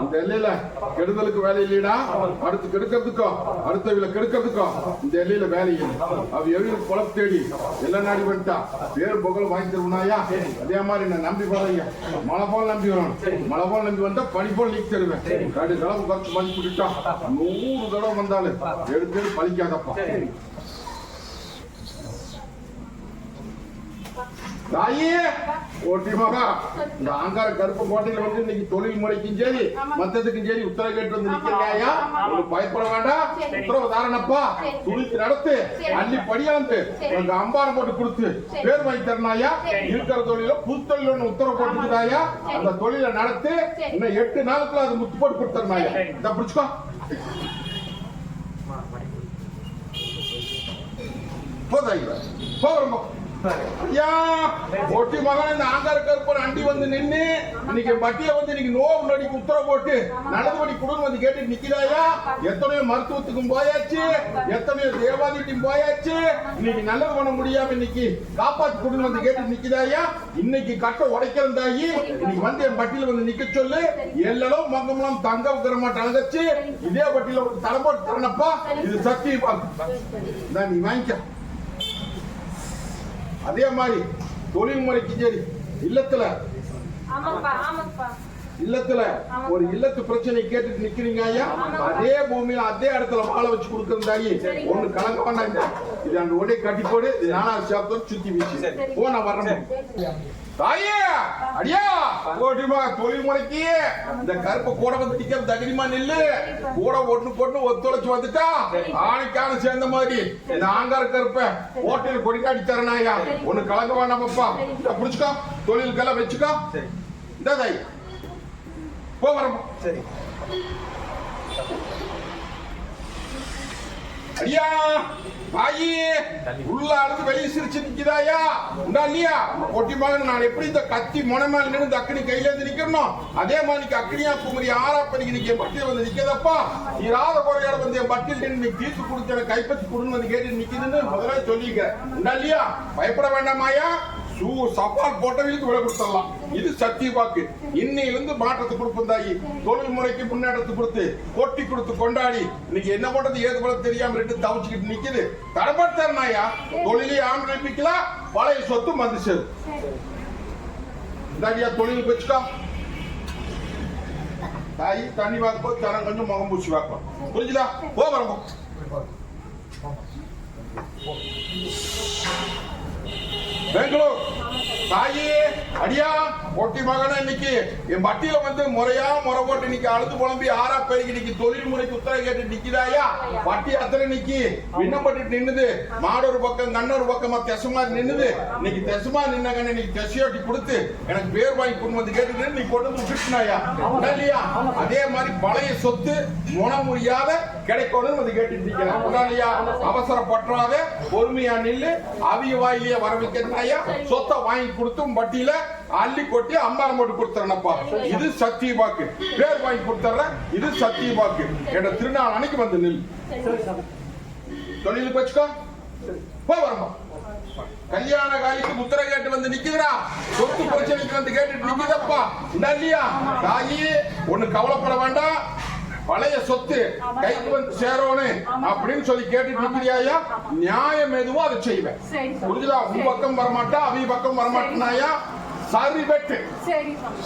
இந்த எல்லையில கெடுதலுக்கு வேலை இல்லையடா. அடுத்து கெடுக்கிறதுக்கோ அடுத்தவில கெடுக்கிறதுக்கோ இந்த எல்லையில வேலை இல்லை. அவ எவ்வளவு குழப்ப தேடி எல்லா நாடி வந்துட்டா. பேர் புகழ் வாங்கி தருவனாயா? அதே மாதிரி நான் நம்பி வரையா மழை போல் நம்பி வரணும் மழை போல் நம்பி வந்தா பனி போல் நீக்கி தருவேன். ரெண்டு தடவை குறைச்சு மதிப்பிட்டுட்டா. நூறு தடவை வந்தாலும் எடுத்து பழிக்காதப்பா. தாயே ஓட்டி மகா இந்த ஆங்கார கருப்பு கோட்டையில வந்து இன்னைக்கு தொழில் முறைக்கும் சரி மத்ததுக்கும் சரி உத்தரவு கேட்டு வந்து நிக்கிறாயா உங்களுக்கு பயப்பட வேண்டாம். உத்தரவு தாரணப்பா துணிக்கு நடத்து. அள்ளி படியாந்து. உங்க அம்பாரம் போட்டு கொடுத்து. பேர் வாங்கி தரனாயா இருக்கிற தொழில புது தொழில் ஒண்ணு உத்தரவு போட்டுக்கிறாயா அந்த தொழிலை நடத்து. இன்னும் எட்டு நாளுக்குள்ள அது முத்து போட்டு கொடுத்துறனாயா இதை பிடிச்சுக்கோ. போதாங்க போகிறோம் ஐயா ஒட்டி மகன் இந்த ஆங்கார அண்டி வந்து நின்னு இன்னைக்கு பட்டிய வந்து இன்னைக்கு நோவு நடிக்கு உத்தரவு போட்டு நடந்தபடி குடும்பம் வந்து கேட்டு நிக்கிறாயா எத்தனையோ மருத்துவத்துக்கும் போயாச்சு எத்தனையோ தேவாதிக்கும் போயாச்சு இன்னைக்கு நல்லது பண்ண முடியாம இன்னைக்கு காப்பாத்து குடும்பம் வந்து கேட்டு நிக்கிறாயா இன்னைக்கு கட்ட உடைக்கிறந்தாயி இன்னைக்கு வந்து என் பட்டியல வந்து நிக்க சொல்லு. எல்லாம் மங்கம்லாம் தங்க வைக்கிற மாட்டேன் இதே பட்டியல ஒரு தலைப்போட்டு தரணப்பா இது சக்தி நான் நீ வாங்கிக்க. அதே மாதிரி தொழில் முறைக்கு சரி இல்லத்துல. இல்லத்துல ஒரு இல்லத்து பிரச்சனை கேட்டுட்டு நிக்கிறீங்க ஐயா? அதே பூமியில அதே இடத்துல வாழ வச்சு கொடுக்கறதாயி ஒண்ணு கலங்க வேண்டாங்க இது அந்த ஒரே கட்டி போடு இது நாலாவது சாப்பிட்டு சுத்தி வீச்சு போ நான் வர்றேன். தாயே! அடியா? ஓட்டிமா தொழில் முறைக்கு இந்த கருப்பு கூட வந்து நிக்க தகுதிமா நில்லு. கூட ஒண்ணு கொண்டு ஒத்துழைச்சு வந்துட்டா ஆணைக்கான சேர்ந்த மாதிரி. இந்த ஆங்கார கருப்ப ஓட்டையில் கொடிக்காடி தரணாயா ஒண்ணு கலங்க வேண்டாமப்பா புடிச்சுக்கோ. தொழிலுக்கெல்லாம் வச்சுக்கோ. இந்த தாய் போ வரமா சரி. ஐயா தாயி உள்ள அழுது வெளியே சிரிச்சு நிக்கிறாயா உண்டா இல்லையா? ஒட்டி மகன் நான் எப்படி இந்த கத்தி முனைமேல நின்று இந்த அக்கனி கையில இருந்து நிக்கணும் அதே மாதிரி இன்னைக்கு அக்கனியா குமரி ஆறாப்ப நீங்க நீங்க பட்டியல் வந்து நிக்கதப்பா இராத குறையோட வந்து என் பட்டியல் நின்று தீர்த்து கொடுத்து எனக்கு கைப்பற்றி கொடுன்னு வந்து கேட்டு நிக்குதுன்னு முதல்ல சொல்லிக்க. உண்டா இல்லையா? பயப்பட வேண்டாமாயா சூ சப்பால் போட்டவங்களுக்கு விலை கொடுத்துடலாம். இது சத்திய வாக்கு. இன்னையிலிருந்து மாற்றத்தை கொடுப்போம் தாயி தொழில் முறைக்கு முன்னேற்றத்தை கொடுத்து கொட்டி கொடுத்து கொண்டாடி இன்னைக்கு என்ன பண்றது ஏது பண்ண தெரியாம ரெண்டு தவிச்சுக்கிட்டு நிக்குது. தரப்படுத்தாருனாயா தொழிலே ஆரம்பிக்கலாம் பழைய சொத்து வந்து சேரும் இந்தாடியா தொழில் வச்சுக்கோ. தாயி தண்ணி வாக்கும் தரம் கொஞ்சம் முகம் பூச்சி வாக்கும் புரிஞ்சுதா? போ வரம்போ பெங்களூர். தாயி அடியா ஒட்டி மகன இன்னைக்கு. என் பட்டியல வந்து முறையா முறை போட்டு இன்னைக்கு அழுது புலம்பி ஆறா பேருக்கு இன்னைக்கு தொழில் முறைக்கு உத்தரவு கேட்டு நிக்கிறாயா பட்டி அத்தனை இன்னைக்கு விண்ணப்பட்டு நின்னுது. மாடொரு ஒரு பக்கம் கண்ணொரு ஒரு பக்கமா தெசமா நின்னுது. இன்னைக்கு தெசமா நின்னகன்னு இன்னைக்கு தெசையோட்டி கொடுத்து எனக்கு பேர் வாங்கி கொண்டு வந்து கேட்டு நீ கொண்டு வந்து விட்டுனாயா இல்லையா? அதே மாதிரி பழைய சொத்து முன முடியாத கிடைக்கணும்னு வந்து கேட்டு நிக்கிறேன். இல்லையா அவசரப்பற்றாத பொறுமையா நில்லு அவிய வாயிலேயே வர வைக்கிறாயா சொத்தை வாங்கி கொடுத்தும் வட்டியில அள்ளி கொட்டி அம்பாரம் போட்டு கொடுத்துறேனப்பா. இது சக்தி வாக்கு. பேர் வாங்கி கொடுத்துறேன். இது சக்தி வாக்கு. என்ற திருநாள் அன்னைக்கு வந்து நில். தொழிலுக்கு வச்சுக்கோ. போ வரமா. கல்யாண காலிக்கு முத்திரை கேட்டு வந்து நிக்குதுடா. சொத்து பிரச்சனைக்கு வந்து கேட்டுட்டு நிக்குதப்பா. இல்லையா தாயி ஒண்ணு கவலைப்பட வேண்டாம். பழைய சொத்து கைக்கு வந்து சேரோன்னு அப்படின்னு சொல்லி கேட்டுட்டு நிக்கிறியாயா நியாயம் எதுவோ அதை செய்வேன். புரிஞ்சுதா? உன் பக்கம் வரமாட்டா? அவி பக்கம் வரமாட்டேனாயா? சரி வெட்டு.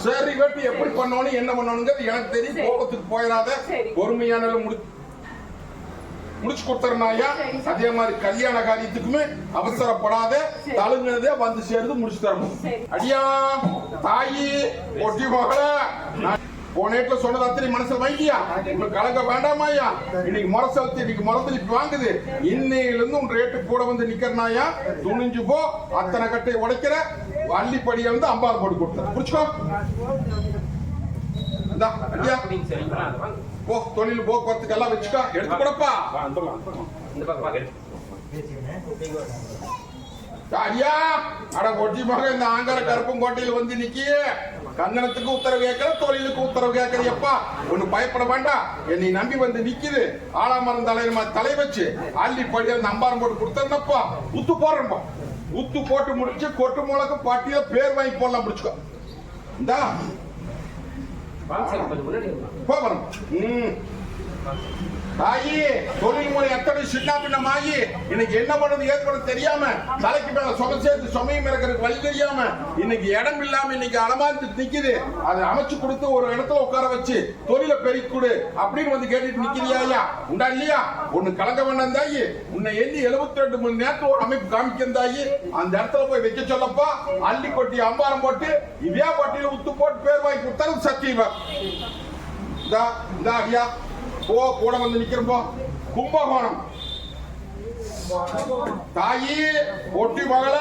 சரி வெட்டு. எப்படி பண்ணணும் என்ன பண்ணணுங்கிறது எனக்கு தெரியும். கோபத்துக்கு போயிடாத. பொறுமையான முடி முடிச்சு கொடுத்துறனாயா. அதே மாதிரி கல்யாண காரியத்துக்குமே அவசரப்படாத. சரி. தழுங்குனதே வந்து சேர்ந்து முடிச்சு தரணும். அடியா தாயி ஒட்டி மகள. நான் சொன்னது அத்தனை மனசுல வாங்கியா உங்களுக்கு கலங்க வேண்டாமாயா இன்னைக்கு முறை செலுத்தி இன்னைக்கு முறை இப்படி வாங்குது. இன்னையிலிருந்து உன் ரேட்டு கூட வந்து நிக்கிறனாயா துணிஞ்சு போ அத்தனை கட்டை உடைக்கிற. அள்ளிப்படியை வந்து அம்பாறு போட்டு கொடுத்த புரிச்சுக்கோ போ தொழில் போக்குவரத்துக்கு எல்லாம் வச்சுக்கா. எடுத்து கொடுப்பா. வந்துடலாம், ஐயா. அட ஒட்டி மகன் இந்த ஆங்கர கருப்பும் கோட்டையில் வந்து நிக்கியே. கங்கணத்துக்கு உத்தரவு கேட்கற தொழிலுக்கு உத்தரவு கேட்கறியப்பா ஒண்ணு பயப்பட வேண்டாம் என்னை நம்பி வந்து நிக்குது. ஆலாமரம் தலைவர் தலை வச்சு அள்ளி படி அந்த அம்பாரம் போட்டு கொடுத்தேன்னப்பா உத்து போடுறேன்ப்பா. உத்து போட்டு முடிச்சு கொட்டு முழக்க பாட்டியில பேர் வாங்கி போடலாம் பிடிச்சுக்கோ. இந்தா. போகிறோம் ம். ஆகி தொழில் முறை எத்தனை சின்ன பின்னமாகி இன்னைக்கு என்ன பண்ணது ஏது தெரியாம தலைக்கு மேல சொம சேர்த்து சுமையும் இருக்கிறதுக்கு வழி தெரியாம இன்னைக்கு இடம் இல்லாம இன்னைக்கு அலமாந்து நிக்குது. அதை அமைச்சு கொடுத்து ஒரு இடத்துல உட்கார வச்சு தொழில பெருக்கி கொடு அப்படின்னு வந்து கேட்டுட்டு நிக்கிறியா ஐயா? உண்டா இல்லையா? ஒண்ணு கலங்க வேண்டாம் தாயி. உன்னை எண்ணி 72 ரெண்டு மணி நேரத்துல ஒரு அமைப்பு காமிக்கிறேன் தாயி. அந்த இடத்துல போய் வைக்க சொல்லப்பா. அள்ளி கொட்டி அம்பாரம் போட்டு இவ்வியா பட்டியல உத்து போட்டு பேர் வாங்கி கொடுத்தாலும் சத்தியவன் இந்தா இந்தா ஐயா. போ கூட வந்து நிக்கிறோம் கும்பகோணம். தாயி ஒட்டி மகள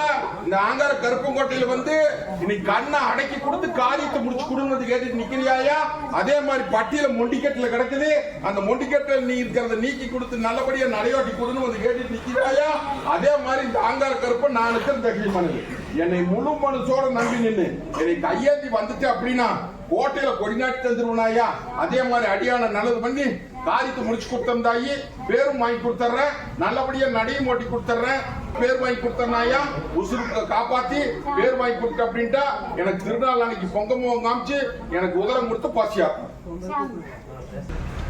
இந்த ஆங்கார கருப்பங்கோட்டையில வந்து இன்னைக்கு கண்ணை அடக்கி கொடுத்து காரியத்தை முடிச்சு கொடுங்கிறது கேட்டு நிக்கிறியாயா அதே மாதிரி பட்டியல மொண்டிக்கட்டுல கிடக்குது. அந்த மொண்டிக்கட்டுல நீ இருக்கிறத நீக்கி கொடுத்து நல்லபடியா நடையாட்டி கொடுன்னு வந்து கேட்டு நிக்கிறாயா அதே மாதிரி இந்த ஆங்கார கருப்பை நான் இருக்கிற தகுதி மனது என்னை முழு மனசோட நம்பி நின்று என்னை கையேந்தி வந்துட்டு அப்படின்னா கோட்டையில கொடிநாட்டி தந்துருவனாயா அதே மாதிரி அடியான நல்லது பண்ணி காரியத்தை முடிச்சு கொடுத்தந்தாயி பேரும் வாங்கி கொடுத்துட்றேன் நல்லபடியா நடையும் ஓட்டி கொடுத்துட்றேன் பேர் வாங்கி கொடுத்தனாயா உசுரு காப்பாத்தி பேர் வாங்கி கொடுத்த அப்படின்ட்டா எனக்கு திருநாள் அன்னைக்கு பொங்கமுகம் காமிச்சு எனக்கு உதரம் கொடுத்து பாசியாக்கணும்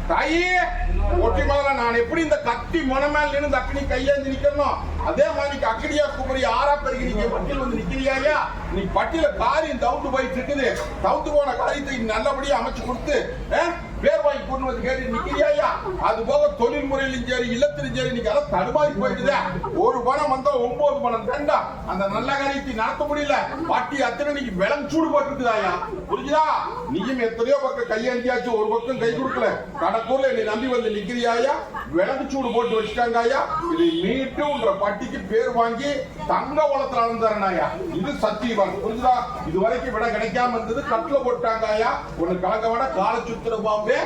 தாயி ஒட்டி முதல்ல நான் எப்படி இந்த கத்தி மனமேல நின்று அக்னி கையேந்தி நிக்கணும்? அதே மாதிரி நீ அக்னியா குமரி ஆறா பெருகி நீங்க பட்டியல் வந்து நிக்கிறியா நீ பட்டியல காரியம் தவுந்து போயிட்டு இருக்குது. தவுந்து போன காரியத்தை நல்லபடியா அமைச்சு கொடுத்து அஹ், பேர் வாங்கி கொண்டு வந்து கேட்டு நிக்கிறியா அது போக தொழில் முறையிலும் சரி இல்லத்திலும் சரி நீங்க அதை தடுமாறி போயிடுதே. ஒரு பணம் வந்தா ஒன்பது பணம் தண்டா அந்த நல்ல காரியத்தை நடத்த முடியல. பாட்டி அத்தனை நீங்க விளம் சூடு போட்டுருக்குதாயா புரிஞ்சுதா? நீயும் எத்தனையோ பக்கம் கையாண்டியாச்சு ஒரு பக்கம் கை கொடுக்கல. கடக்கூர்ல என்னை நம்பி வந்து நிக்கிறியாயா விளக்கு சூடு போட்டு வச்சுட்டாங்கய்யா இதை மீட்டுன்ற பட்டிக்கு பேர் வாங்கி தங்க குளத்துல அளந்தாருனாயா இது சத்தியவான். புரிஞ்சுதா? இது வரைக்கும் விட கிடைக்காம இருந்தது கட்டுல போட்டாங்கய்யா ஒண்ணு கலங்க வேண்டாம் கால சுத்துற பாம்பே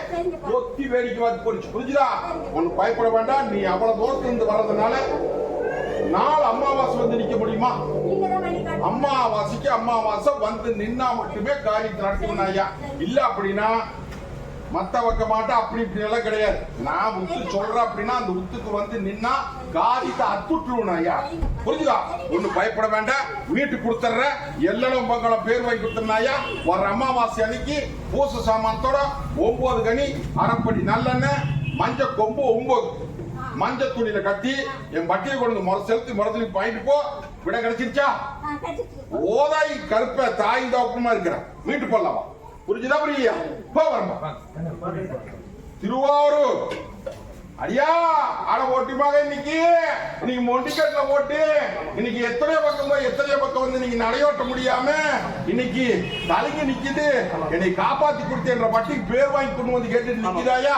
கொத்தி வேடிக்கை பார்த்து போடுச்சு. புரிஞ்சுதா? ஒண்ணு பயப்பட வேண்டாம் நீ அவ்வளவு தூரத்துல இருந்து வர்றதுனால நாலு அமாவாசை வந்து நிக்க முடியுமா? அம்மாவாசைக்கு அம்மாவாசை வந்து நின்னா மட்டுமே காரியத்தை ஐயா இல்ல அப்படின்னா மத்த வைக்க மாட்டா அப்படி இப்படி எல்லாம் கிடையாது. நான் உத்து சொல்றேன் அப்படின்னா அந்த உத்துக்கு வந்து நின்னா காரியத்தை அத்துட்டுருவணும் ஐயா. புரிஞ்சுதா? ஒண்ணு பயப்பட வேண்டாம். வீட்டு கொடுத்துட்றேன். எல்லனும் பங்களம் பேர் வாங்கி கொடுத்துருந்தேன் ஐயா. வர அமாவாசை அன்னைக்கு பூச சாமானத்தோட ஒன்பது கனி அரைப்படி நல்லெண்ணெய் மஞ்சள் கொம்பு ஒன்பது. மஞ்சள் துணியில கட்டி என் பட்டியை கொண்டு முறை செலுத்தி முறத்துல பாயிட்டு போ. விட கிடைச்சிருச்சா? ஓதாய் கருப்ப தாய் தோப்பமா இருக்கிற மீட்டு போடலாமா புரிஞ்சுதா புரியா போ வரமா. திருவாரூர். ஐயா அட ஓட்டிமாக இன்னைக்கு. இன்னைக்கு மொண்டிக்கட்டுல போட்டு இன்னைக்கு எத்தனையோ பக்கம் போய் எத்தனையோ பக்கம் வந்து நீங்க நடையோட்ட முடியாம இன்னைக்கு தலைங்க நிக்குது. என்னை காப்பாத்தி கொடுத்தேன்ற பட்டிக்கு பேர் வாங்கி கொண்டு வந்து கேட்டு நிக்குதாயா?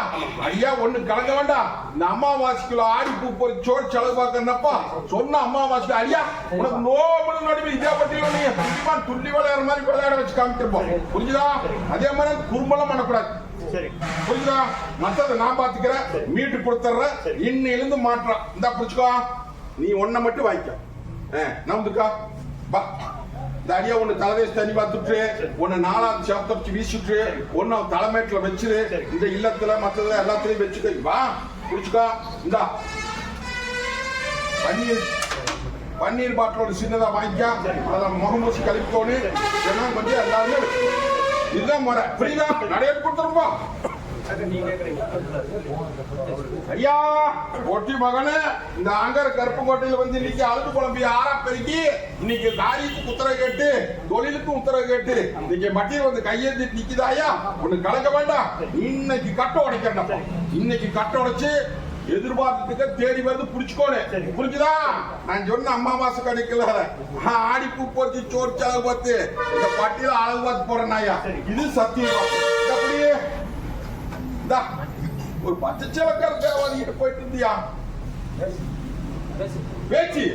ஐயா ஒண்ணு கலங்க வேண்டாம். இந்த அம்மாவாசைக்குள்ள ஆடி பூ போய் சோறு செலவு பார்க்கறப்பா சொன்ன அம்மாவாசை ஐயா உனக்கு நோபல் நடுவில் இதே பட்டியல நீங்க துல்லியமா துள்ளி விளையாடுற மாதிரி விளையாட வச்சு காமிச்சிருப்போம். புரிஞ்சுதா? அதே மாதிரி குறும்பலம் பண்ணக்கூடாது. புரியுதா மத்தத நான் பாத்துக்கிறேன் மீட்டு கொடுத்துறேன் இன்னிலிருந்து மாற்றம் இந்த புடிச்சுக்கோ. நீ ஒன்ன மட்டும் வாங்கிக்க. நம்புக்கா பா. இந்த அடியா தலைவேசி தண்ணி பார்த்துட்டு ஒன்னு நாலாவது சாப்பிட்டு வீசிட்டு ஒன்னு தலைமேட்டில் வச்சுது இந்த இல்லத்துல மத்ததுல எல்லாத்துலயும் வச்சுக்கோ வா புடிச்சுக்கோ. இந்தா. பன்னீர் பன்னீர் பாட்டில் ஒரு சின்னதா வாங்கிக்கா. அதை முகமூசி கழிப்போன்னு இதெல்லாம் கொஞ்சம் எல்லாருமே இதுதான் முறை. புரியுதா? நிறைய கொடுத்துருப்போம் ஐயா ஒட்டி மகனே இந்த ஆங்கர கருப்புக்கோட்டையில வந்து இன்னைக்கு அழுது குழம்பு ஆறா பெருக்கி? இன்னைக்கு காரியத்துக்கு உத்தரவு கேட்டு தொழிலுக்கும் உத்தரவு கேட்டு இன்னைக்கு மட்டியில் வந்து கையேந்தி நிக்குதாயா ஒண்ணு கலக்க வேண்டாம். இன்னைக்கு கட்ட உடைக்கிறேன் இன்னைக்கு கட்ட உடைச்சு எதிர்பார்த்துக்க தேடி வந்து புடிச்சுக்கோனே. புரிஞ்சுதா? நான் சொன்ன அம்மாவாசை கிடைக்கல ஆடி பூ போச்சு சோறு செலவு பார்த்து இந்த பட்டியல அளவு பார்த்து போறேன் இது சத்தியம்? இந்தா, ஒரு பச்சை சிலக்கர தேவாதிகிட்ட போயிட்டு இருந்தியா? பேச்சு.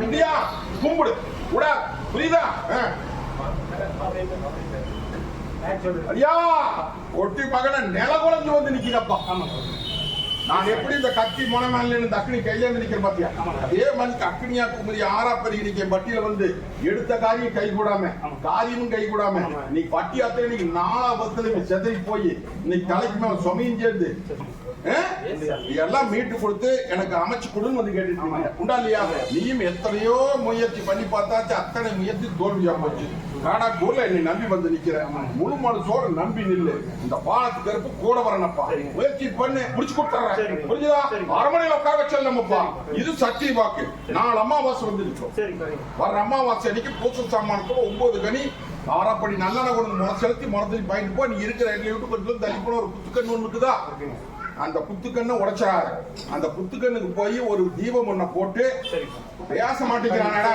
இந்தியா கும்பிடு. உடா புரியுதா? ஐயா ஒட்டி மகன நில குறைஞ்சு வந்து நிக்கிறப்பா ஆமா நான் எப்படி இந்த கத்தி முனை மேல இருந்து அக்னி கையில இருந்து நிக்கிறேன் பாத்தியா? அதே மாதிரி அக்னியா குமரி ஆறா பெருகி நிக்க பட்டியல வந்து எடுத்த காரியம் கை கூடாம காரியமும் கை கூடாம நீ பட்டி இன்னைக்கு நீ நாலா பத்துல செதறி போய் இன்னைக்கு தலைக்கு மேல சுமையும் சேர்ந்து எல்லாம் மீட்டு கொடுத்து எனக்கு அமைச்சு கொடுன்னு வந்து கேட்டுட்டு. உண்டா இல்லையா? நீயும் எத்தனையோ முயற்சி பண்ணி பார்த்தாச்சு அத்தனை முயற்சி தோல்வியா போச்சு. காடா கூர்ல என்னை நம்பி வந்து நிக்கிற முழு மனசோட நம்பி நில்லு. இந்த பாலத்துக்கு இருப்பு கூட வரணும்ப்பா முயற்சி பண்ணு முடிச்சு கொடுத்துறேன். புரிஞ்சுதா? அரமனையில உட்கார வச்சல் நம்மப்பா இது சக்தி வாக்கு. நாலு அமாவாசை வந்து நிற்கும் சரி சரி. வர்ற அமாவாசை அன்னைக்கு பூச சாமானத்துல ஒன்பது கனி. ஆறாப்படி நல்லெண்ணெய் கொண்டு முறை செலுத்தி முறத்தில் பாயிட்டு போ. நீ இருக்கிற இடத்துல விட்டு கொஞ்சம் தள்ளி போன ஒரு புத்துக்கண்ணு ஒண்ணு இருக்குதா? அந்த புத்துக்கண்ணை உடைச்சாரு. அந்த புத்துக்கண்ணுக்கு போய் ஒரு தீபம் ஒண்ண போட்டு பேச மாட்டேங்கிறானடா.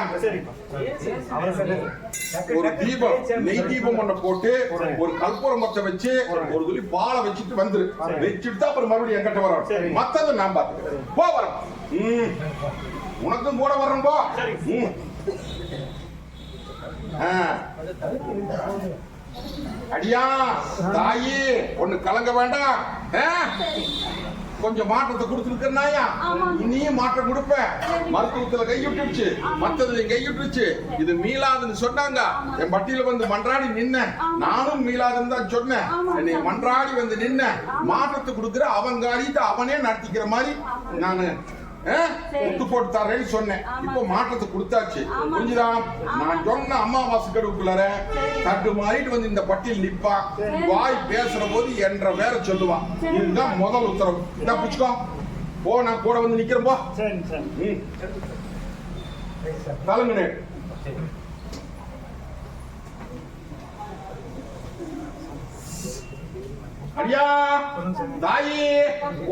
ஒரு தீபம் நெய் தீபம் ஒண்ண போட்டு ஒரு கற்பூரம் மொத்த வச்சு ஒரு துளி பாலை வச்சுட்டு வந்துரு. வச்சுட்டு தான் அப்புறம் மறுபடியும் என்கிட்ட வரும். மத்ததை நான் பாத்துக்கிறேன் போ வரோம். உனக்கும் கூட வர்றேன் போ. ஆ. அடியா தாயி ஒண்ணு கலங்க வேண்டாம்? கொஞ்சம் மாற்றத்தை கொடுத்துருக்கனாயா இனியும் மாற்றம் கொடுப்ப. மருத்துவத்துல கைவிட்டுருச்சு. மத்ததுல கைவிட்டுருச்சு. இது மீளாதுன்னு சொன்னாங்க. என் பட்டியல வந்து மன்றாடி நின்ன. நானும் மீளாதுன்னு தான் சொன்னேன். என்னை மன்றாடி வந்து நின்ன. மாற்றத்தை கொடுக்குற அவன் காரியத்தை அவனே நடத்திக்கிற மாதிரி. நானு ஆ? முத்து போட்டு தரேன்னு சொன்னேன். இப்போ மாற்றத்தை கொடுத்தாச்சு. புரிஞ்சுதா? நான் சொன்ன அம்மாவாசை கடுப்புக்குள்ளார தட்டு மாறிட்டு வந்து இந்த பட்டியல் நிப்பான் வாய் பேசுற போது என்ற வேற சொல்லுவான் இதுதான் முதல் உத்தரவு. இந்த புச்சுக்கோ போ நான் கூட வந்து நிக்கிறேன் போ. சரி. அடியா தாயி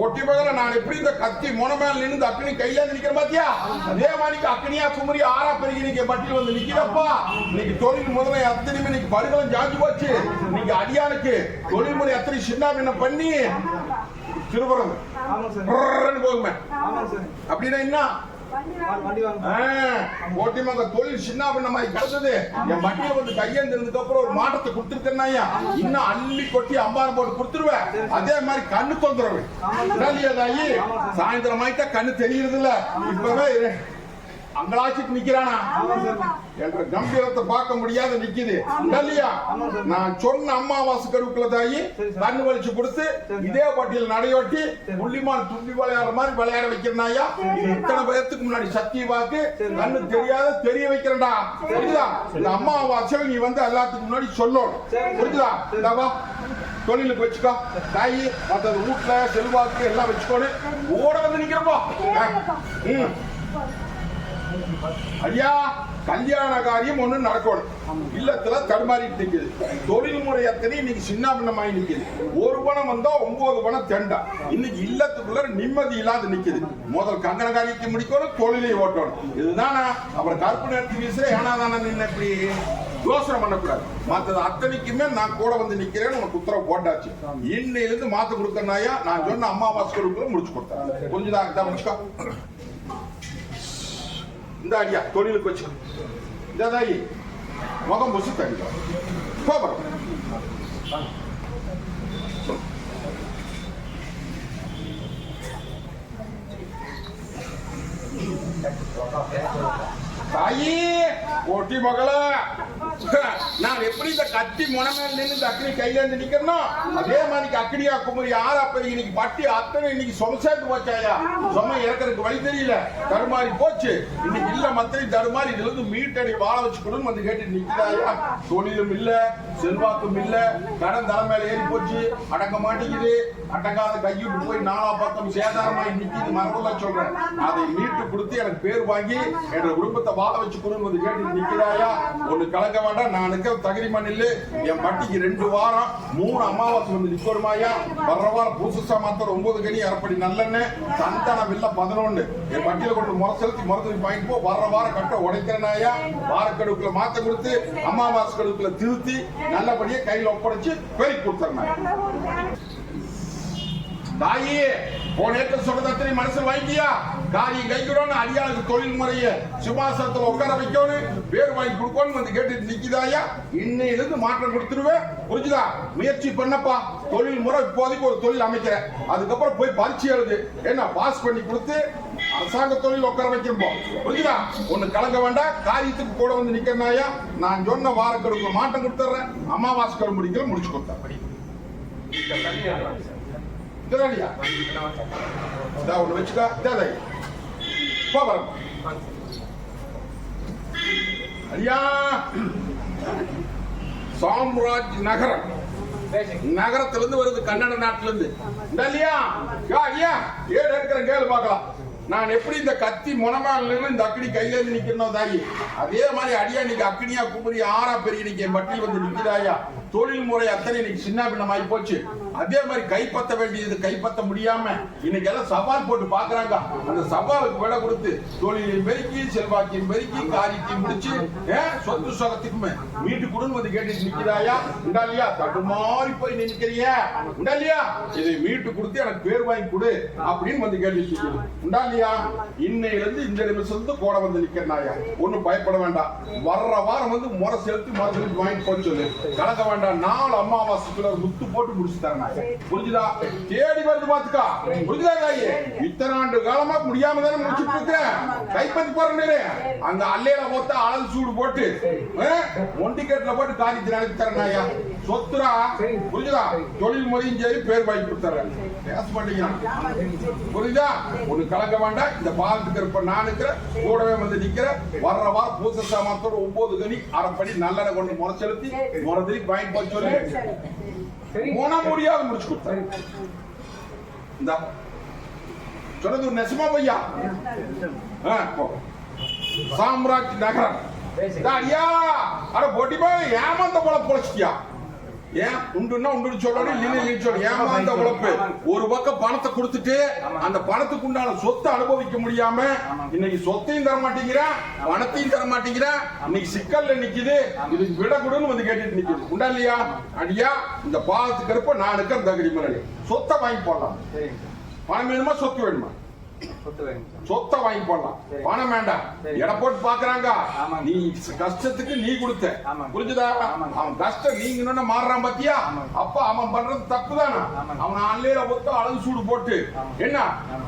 ஒட்டி பகல நான் எப்படி இந்த கத்தி முனை மேல நின்று அக்னி கையில நிக்கிறேன் பாத்தியா? அதே மாதிரி அக்னியா குமரி ஆறா பெருகி நீங்க பட்டியல் வந்து நிக்கிறப்பா. இன்னைக்கு தொழில் முதல்ல அத்தனையுமே இன்னைக்கு படுகளும் ஜாஞ்சு போச்சு. இன்னைக்கு அடியானுக்கு தொழில்முறை அத்தனை சின்ன பின்ன பண்ணி? திருவரம் போகுமே. அப்படின்னா என்ன? வா- வண்டி வாங்க. ஓட்டி மங்க தொழில் சின்ன பண்ண மாதிரி கிடைச்சது என் வண்டியை வந்து கையேந்திருந்ததுக்கு அப்புறம் ஒரு மாற்றத்தை கொடுத்துருக்கேன்னா இன்னும் அள்ளி கொட்டி அம்பாரம் போட்டு கொடுத்துருவேன். அதே மாதிரி கண்ணு தொந்தரவு. சாயந்தரம் ஆயிட்டா கண்ணு தெரியுறது இல்ல இப்பவே. அங்கலாச்சிட்டு நிக்கிறானா? என்ற கம்பீரத்தை பார்க்க முடியாத நிக்குது. இல்லையா நான் சொன்ன அம்மாவாசை கருவுக்குள்ள தாயி கண்ணு வலிச்சு கொடுத்து இதே பட்டியல் நடையோட்டி புள்ளிமான் துள்ளி விளையாடுற மாதிரி விளையாட வைக்கிறனாயா இது இத்தனை பேர்த்துக்கு முன்னாடி சக்தி வாக்கு கண்ணு தெரியாத தெரிய வைக்கிறடா புரியுதா இந்த அம்மாவாசை நீ வந்து எல்லாத்துக்கும் முன்னாடி சொல்லணும். புரியுதா இந்தாவா தொழிலுக்கு வச்சுக்கோ. தாயி மற்றது வீட்டுல செல்வாக்கு எல்லாம் வச்சுக்கோன்னு ஓட வந்து நிக்கிறப்போ. ம். ஐயா கல்யாண காரியம் ஒண்ணு நடக்கணும். இல்லத்துல தடுமாறிட்டு நிக்குது. தொழில் முறை அத்தனை இன்னைக்கு சின்ன பின்னமாயி நிக்குது. ஒரு பணம் வந்தா ஒன்பது பணம் தெண்டா. இன்னைக்கு இல்லத்துக்குள்ள நிம்மதி இல்லாத நிக்குது. முதல் கங்கண காரியத்தை முடிக்கணும் தொழிலை ஓட்டணும். இதுதானா? அப்புறம் கற்பனை எடுத்து வீசுற ஏனாதான நின்ன இப்படி யோசனை பண்ணக்கூடாது. மற்றது அத்தனைக்குமே நான் கூட வந்து நிக்கிறேன்னு உனக்கு உத்தரவு போட்டாச்சு. இன்னையிலிருந்து மாத்து மாத்த கொடுக்கறனாயா நான் சொன்ன அம்மாவாசை கொடுக்குள்ள முடிச்சு கொடுத்தேன். புரிஞ்சுதா இதான் முடிச்சுக்கோ. இந்த அடியா தொழிலுக்கு வச்சு இந்த தாயி முகம் புசு தண்ணி போகிறோம் தாயி ஒட்டி மகளா. நான் எப்படி இந்த கத்தி முனமேல நின்று இந்த அக்னி கையில இருந்து நிக்கிறனோ அதே மாதிரி அக்னியா குமரி ஆறா பெரிய இன்னைக்கு பட்டி அத்தனை இன்னைக்கு சொம சேர்ந்து போச்சாயா சொம இறக்கறதுக்கு வழி தெரியல. தருமாறி போச்சு. இன்னைக்கு இல்ல மத்திரி தருமாறி இதுல இருந்து மீட்டடி வாழ வச்சுக்கணும்னு வந்து கேட்டு நிக்கிறாயா தொழிலும் இல்ல செல்வாக்கும் இல்ல கடன் தலை மேல ஏறி போச்சு அடக்க மாட்டேங்குது. அடங்காத கையிட்டு போய் நாலா பக்கம் சேதாரமாய் நிக்கிது மரபுல சொல்றேன். அதை மீட்டு கொடுத்து எனக்கு பேர் வாங்கி என் குடும்பத்தை வாழ வச்சு கொடுன்னு வந்து கேட்டு நிக்கிறாயா? ஒண்ணு கலக்க வேண்டாம். நான் நிக்கிற தகுதி மண்ணில் என் பட்டிக்கு ரெண்டு வாரம் மூணு அமாவாசை வந்து நிக்கணுமாயா வர்ற வாரம் புதுசா மாத்திர ஒன்பது கனி அரைப்படி நல்லெண்ணெய் சந்தானம் இல்ல பதினொன்னு. என் பட்டியல கொண்டு முறை செலுத்தி மருந்து வாங்கிட்டு போ. வர்ற வாரம் கட்ட உடைக்கிறனாயா வாரக்கடுக்குள்ள மாத்த கொடுத்து அமாவாசை கடுக்குள்ள திருத்தி நல்லபடியா கையில ஒப்படைச்சு பெருக்கி கொடுத்துறேன் தாயே போன ஏற்ற சொன்னது அத்தனை மனசுல வாங்கிட்டியா காரியம் கைக்கிறோன்னு அடியாளுக்கு தொழில் முறைய சிம்மாசனத்துல உட்கார வைக்கணும். பேர் வாங்கி கொடுக்கணும் வந்து கேட்டுட்டு நிக்குதாயா? இன்னையிலிருந்து மாற்றம் கொடுத்துருவேன். புரிஞ்சுதா? முயற்சி பண்ணப்பா. தொழில் முறை இப்போதைக்கு ஒரு தொழில் அமைக்கிறேன் அதுக்கப்புறம் போய் பரீட்சை எழுது. என்ன பாஸ் பண்ணி கொடுத்து அரசாங்க தொழில் உட்கார வைக்கிறோம் புரிஞ்சுதா? ஒண்ணு கலங்க வேண்டாம். காரியத்துக்கு கூட வந்து நிக்கிறனாயா? நான் சொன்ன வாரக்கெடுப்பு மாற்றம் கொடுத்துட்றேன். அமாவாசை கரும்பு முடிக்கிற முடிச்சு கொடுத்தேன். இந்த தண்ணி வேணும் வச்சுக்கா இதாதை போ ஐயா சாம்ராஜ் நகரம் நகரத்துல இருந்து வருது கன்னட நாட்டுல இருந்து இந்த இல்லையா யா ஐயா ஏடு எடுக்கிறேன் கேளு பார்க்கலாம் நான் எப்படி இந்த கத்தி முனமால இருந்து இந்த அக்கடி கையில இருந்து நிக்கணும் தாயி? அதே மாதிரி அடியா நீங்க அக்கடியா குமரி ஆறா பெரிய நீங்க என் மட்டில் வந்து நிக்கிறாயா தொழில் முறை அத்தனை இன்னைக்கு சின்ன பின்னமாயி போச்சு. அதே மாதிரி கைப்பற்ற வேண்டியது கைப்பற்ற முடியாம இன்னைக்கு எல்லாம் சவால் போட்டு பாக்குறாங்க. அந்த சவாலுக்கு விட கொடுத்து தொழிலை பெருக்கி செல்வாக்கையும் பெருக்கி காரியத்தையும் முடிச்சு சொத்து சொகத்துக்குமே வீட்டு குடும்பம் வந்து கேட்டு நிக்கிறாயா? உண்டா இல்லையா? தடுமாறி போய் நிக்கிறியா உண்டா இல்லையா? இதை மீட்டு கொடுத்து எனக்கு பேர் வாங்கி கொடு அப்படின்னு வந்து கேட்டு நிக்குது உண்டா இல்லையா? இன்னையில இருந்து இந்த நிமிஷம் இருந்து கூட வந்து நிக்கிறாயா ஒண்ணும் பயப்பட வேண்டாம். வர்ற வாரம் வந்து முறை செலுத்தி முறை செலுத்தி வாங்கி போச்சு சொல்லு. கலக்க வேண்டாம். நாலு அமாவாசைக்குள்ள முத்து போட்டு முடிச்சுட்டாங்க புரிஞ்சுதா? தேடி வந்து பாத்துக்கா புரிஞ்சுதா தாயி? இத்தனை ஆண்டு காலமா முடியாம தானே முடிச்சுட்டு இருக்கிறேன் கைப்பத்தி போறேன் அந்த அல்லையில மொத்த அளவு சூடு போட்டு ஒண்டிகேட்ல போட்டு காரியத்தை நடத்தி தரேன் சொத்துரா? புரிஞ்சுதா? தொழில் முறையும் சரி பேர் வாங்கி கொடுத்துறேன். பேச மாட்டேங்கிறான். புரியுதா ஒண்ணு கலக்க வேண்டாம். இந்த பாலத்துக்கு இருப்ப நான் இருக்கிறேன். கூடவே வந்து நிக்கிறேன். வர்ற வாரம் பூச சாமானத்தோட ஒன்பது கனி அரைப்படி நல்லெண்ணெய் கொண்டு முறை செலுத்தி முறை வாங்கி போய் சொல்லி. போன முடியாது முடிச்சு கொடுத்தேன் இந்த. சொன்னது நெசமா பையா. சாம்ராஜ் நகரம். ஐயா அட பொட்டி போய் ஏமாந்த போல பொழைச்சிட்டியா? ஏன்? உண்டுன்னா உண்டு சொல்லணும் இல்லைன்னு இல்லைன்னு சொல்லணும். ஏமாந்த உழைப்பு. ஒரு பக்கம் பணத்தை கொடுத்துட்டு அந்த பணத்துக்கு உண்டான சொத்தை அனுபவிக்க முடியாம இன்னைக்கு சொத்தையும் தர மாட்டேங்கிறேன் பணத்தையும் தர மாட்டேங்கிறேன் இன்னைக்கு சிக்கல்ல நிக்குது. இதுக்கு விட கொடுன்னு வந்து கேட்டுட்டு நிக்குது. உண்டா இல்லையா? அடியா இந்த பாலத்துக்கு இருப்ப நான் இருக்கிற தகுதி முன்னாடி சொத்தை வாங்கி போடலாம். பணம் வேணுமா? சொத்து வேணுமா? சொத்து வேணும் சொத்தை வாங்கி போடலாம். பணம் வேண்டாம். எடை போட்டு பாக்குறாங்க. நீ கஷ்டத்துக்கு நீ கொடுத்த. புரிஞ்சுதா. அவன் கஷ்டம் நீங்க இன்னொன்னு மாறுறான் பாத்தியா. அப்ப அவன் பண்றது தப்பு தானே. அவன் அல்லையில மொத்தம் அழகு சூடு போட்டு. என்ன.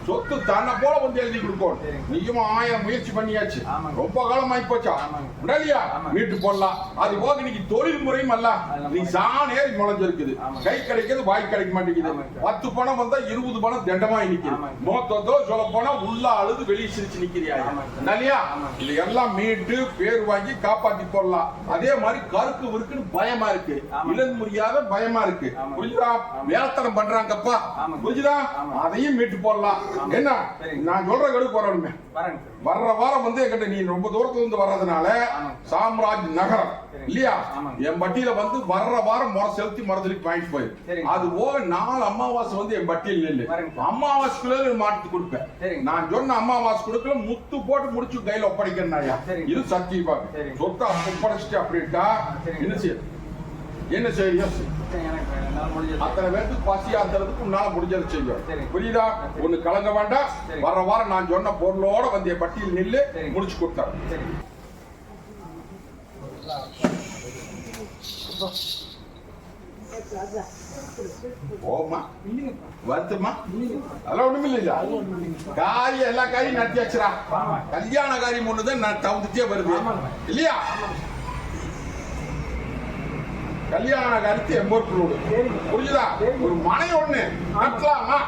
சொத்து தன்னை போல வந்து எழுதி கொடுக்கணும் சரிங்க. நீயும் ஆயிரம் முயற்சி பண்ணியாச்சு. ரொம்ப காலம் ஆகி போச்சா. உடலியா. மீட்டு போடலாம் அது போக இன்னைக்கு தொழில் முறையும் அல்ல. நீ சாணேறி முளைஞ்சிருக்குது ஆமாங்க. கை கிடைக்கிறது வாய் கிடைக்க மாட்டேங்குது. பத்து பணம் வந்தா இருபது பணம் தண்டமா நிக்குது. மொத்தத்தோ சொல்ல போனா உள்ள அழுது வெளியே சிரிச்சு நிக்கிறியா. இல்லையா. இது எல்லாம் மீட்டு பேர் வாங்கி காப்பாத்தி போடலாம் அதே மாதிரி கருக்கு விருக்குன்னு பயமா இருக்கு. இழந்து முடியாத பயமா இருக்கு. புரியுதா வேலைத்தனம் பண்றாங்கப்பா ஆமாங்க. அதையும் மீட்டு போடலாம். என்ன. நான் சொல்ற கடுக்கு சார் வர்ற வாரம் வந்து என்கிட்ட நீ ரொம்ப தூரத்துல இருந்து வர்றதுனால. சாம்ராஜ் நகரம். இல்லையா. என் பட்டியல வந்து வர்ற வாரம் முறை செலுத்தி மரத்துக்கு வாங்கிட்டு போயிரு. அது போக நாலு அமாவாசை வந்து என் பட்டியல் நில்லு வரேங்க. அமாவாசைக்குள்ள மாட்டு கொடுப்பேன். நான் சொன்ன அமாவாசை கொடுக்கல முத்து போட்டு முடிச்சு கையில ஒப்படைக்கிறேன். இது சத்தியமா. சொத்தை ஒப்படைச்சிட்டு அப்படின்ட்டா. என்ன செய்ய என்ன செய்ய? சரி, எனக்கு என்னால் முடிஞ்சது அத்தனை பேருக்கு பசி ஆத்துறதுக்கு உன்னால முடிஞ்சதை செய்யும். புரியுதா. ஒண்ணு கலங்க வேண்டாம். வர வாரம் நான் சொன்ன பொருளோட வந்து பட்டியல் நில்லு. முடிச்சு கொடுத்தேன் சரி. ஓமா வருத்தமா அதெல்லாம் ஒண்ணும் இல்லையா? காரியம் எல்லா காரியம் நடத்தி வச்சுரா கல்யாண காரியம் ஒண்ணுதான் நான் தவிர்த்துட்டே வருது. இல்லையா? கல்யாண காரியத்தை எம்பொருள் புரியுதா ஒரு மனை ஒண்ணு. கட்டலாமா?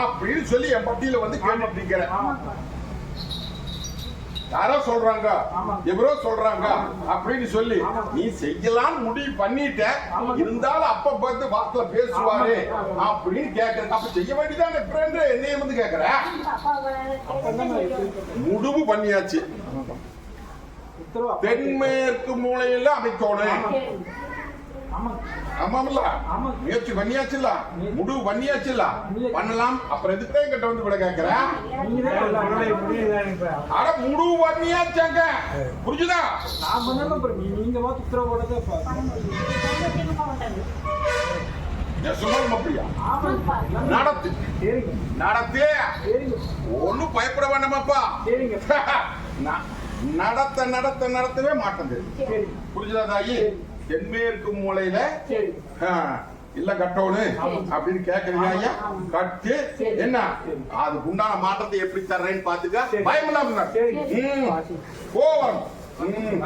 அப்படின்னு சொல்லி என் பட்டியல வந்து கேட்டுட்டு இருக்கிறேன் யாரோ சொல்றாங்க. எவரோ சொல்றாங்க. அப்படின்னு சொல்லி நீ செய்யலாம் முடிவு பண்ணிட்ட. இருந்தாலும் அப்ப பார்த்து வாக்குல பேசுவாரு. அப்படின்னு கேக்குறேன் அப்ப செய்ய வேண்டியதானே? ஃப்ரெண்டு என்னைய வந்து கேக்குற. முடிவு பண்ணியாச்சு. தென்மேற்கு மூலையில அமைக்கணும். ஆமாம்ல. முயற்சி பண்ணியாச்சுல்ல முடிவு பண்ணியாச்சுல்ல பண்ணலாம். அப்புறம் எதுக்கு என்கிட்ட வந்து விட கேக்குற? அட முடிவு பண்ணியாச்சாங்க. புரிஞ்சுதா? நெசமாலும் அப்படியா? நடத்து. நடத்து. ஒண்ணும் பயப்பட வேண்டாமாப்பா. நடத்த நடத்த நடத்தவே மாட்டேங்குது. புரிஞ்சுதா தாயி? தென்மேற்கு மூலையில இல்ல கட்டோனு அப்படின்னு கேக்குறீங்க ஐயா? கட்டு. என்ன? அதுக்கு உண்டான மாற்றத்தை எப்படி தர்றேன்னு பாத்துக்க. பயமில்லாம நட. ம். கோவம். ம்.